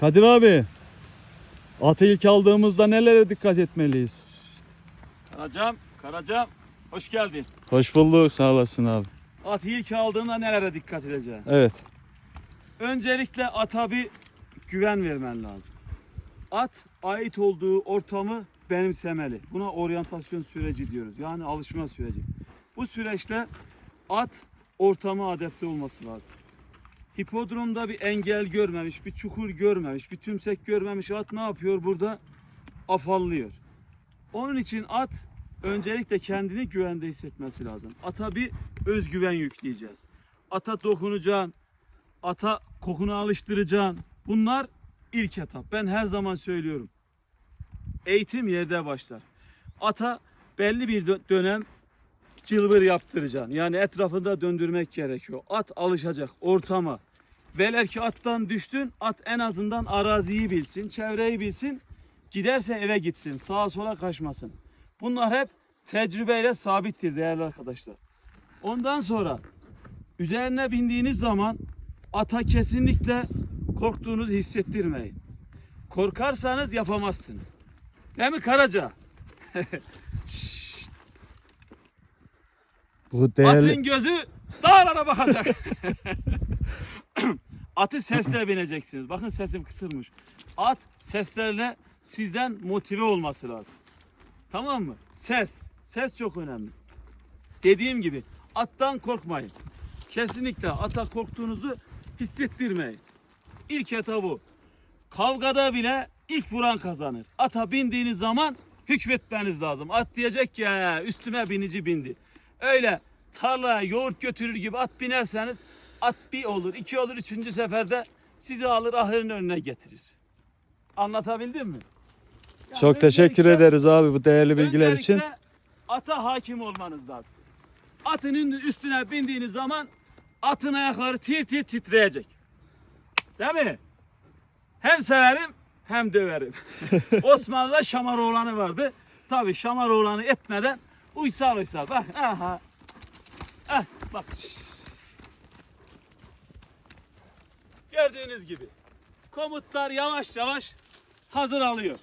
Kadir abi. Atı ilk aldığımızda nelere dikkat etmeliyiz? Karacam, Karacam hoş geldin. Hoş bulduk sağ olasın abi. At ilk aldığında nelere dikkat edeceksin? Evet. Öncelikle ata bir güven vermen lazım. At ait olduğu ortamı benimsemeli. Buna oryantasyon süreci diyoruz. Yani alışma süreci. Bu süreçte at ortama adapte olması lazım. Hipodromda bir engel görmemiş, bir çukur görmemiş, bir tümsek görmemiş at ne yapıyor burada? Afallıyor. Onun için at öncelikle kendini güvende hissetmesi lazım. Ata bir özgüven yükleyeceğiz. Ata dokunacaksın, ata kokunu alıştıracaksın. Bunlar ilk etap. Ben her zaman söylüyorum. Eğitim yerde başlar. Ata belli bir dö- dönem cılbır yaptıracaksın. Yani etrafında döndürmek gerekiyor. At alışacak ortama. Velev ki attan düştün, at en azından araziyi bilsin, çevreyi bilsin. Giderse eve gitsin, sağa sola kaçmasın. Bunlar hep tecrübeyle sabittir değerli arkadaşlar. Ondan sonra üzerine bindiğiniz zaman ata kesinlikle korktuğunuzu hissettirmeyin. Korkarsanız yapamazsınız. Değil mi Karaca? Bu değerli Atın gözü dağlara bakacak. Atı sesle bineceksiniz. Bakın sesim kısılmış. At seslerle sizden motive olması lazım. Tamam mı? Ses. Ses çok önemli. Dediğim gibi attan korkmayın. Kesinlikle ata korktuğunuzu hissettirmeyin. İlk etap bu. Kavgada bile ilk vuran kazanır. Ata bindiğiniz zaman hükmetmeniz lazım. At diyecek ki "He, üstüme binici bindi. Öyle tarlaya yoğurt götürür gibi at binerseniz at bir olur, iki olur, üçüncü seferde sizi alır ahırın önüne getirir. Anlatabildim mi? Yani çok teşekkür ederiz abi bu değerli bilgiler için. Ata hakim olmanız lazım. Atının üstüne bindiğiniz zaman atın ayakları tir tir titreyecek. Değil mi? Hem severim hem döverim. Osmanlı'da Şamaroğlan'ı vardı. Tabi Şamaroğlan'ı etmeden uysal uysal. Bak aha. Ah, bak. Gördüğünüz gibi komutlar yavaş yavaş hazır alıyor.